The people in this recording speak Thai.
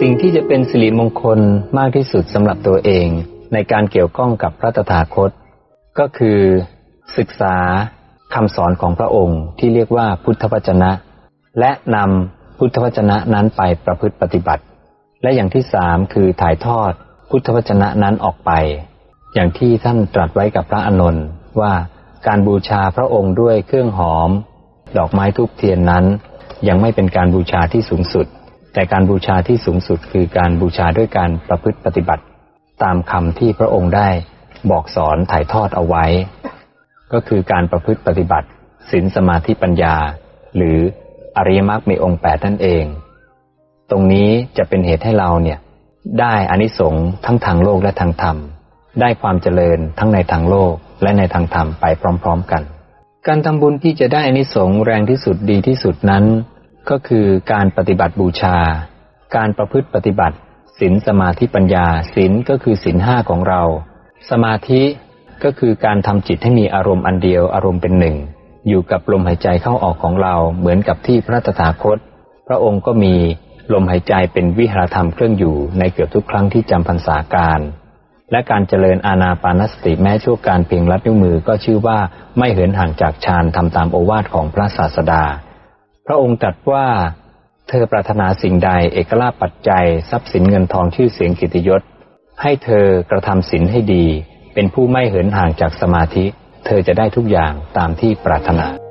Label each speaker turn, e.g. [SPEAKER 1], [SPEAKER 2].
[SPEAKER 1] สิ่งที่จะเป็นสิริมงคลมากที่สุดสำหรับตัวเอง ในการเกี่ยวข้องกับพระตถาคต ก็คือศึกษาคำสอนของพระองค์ที่เรียกว่าพุทธวจนะ และนำพุทธวจนะนั้นไปประพฤติปฏิบัติ และอย่างที่สามคือถ่ายทอดพุทธวจนะนั้นออกไป อย่างที่ท่านตรัสไว้กับพระอานนท์ว่าการบูชาพระองค์ด้วยเครื่องหอม ดอกไม้ทูบเทียนนั้น ยังไม่เป็นการบูชาที่สูงสุด แต่การบูชาที่สูงสุดคือการบูชาด้วยการประพฤติปฏิบัติ ตามคำที่พระองค์ได้บอกสอนถ่ายทอดเอาไว้ ก็คือการประพฤติปฏิบัติศีลสมาธิปัญญา หรืออริยมรรคมีองค์แปดนั่นเอง ตรงนี้จะเป็นเหตุให้เราเนี่ยได้อานิสงส์ทั้งทางโลกและทางธรรม ได้ความเจริญทั้งในทางโลกและในทางธรรมไปพร้อม ๆ กัน การทำบุญที่จะได้อานิสงส์แรงที่สุดดีที่สุดนั้น ก็คือการปฏิบัติบูชา การประพฤติปฏิบัติศีลสมาธิปัญญาศีลก็คือศีลห้าของเรา สมาธิก็คือการทำจิตให้มีอารมณ์อันเดียวอารมณ์เป็นหนึ่ง อยู่กับลมหายใจเข้าออกของเราเหมือนกับที่พระตถาคต พระองค์ก็มีลมหายใจเป็นวิหารธรรมเครื่องอยู่ในเกือบทุกครั้งที่จำพรรษาการ และการเจริญอาณาปานสติแม้ชั่วการเพียงลัดนิ้วมือก็ชื่อว่าไม่เหินห่างจากฌานทำตามโอวาทของพระศาสดา พระองค์ตรัสว่า เธอปรารถนาสิ่งใดเอกลาปัจจัย ทรัพย์สินเงินทองชื่อเสียงกิตติยศ ให้เธอกระทำศีลให้ดี เป็นผู้ไม่เหินห่างจากสมาธิ เธอจะได้ทุกอย่างตามที่ปรารถนา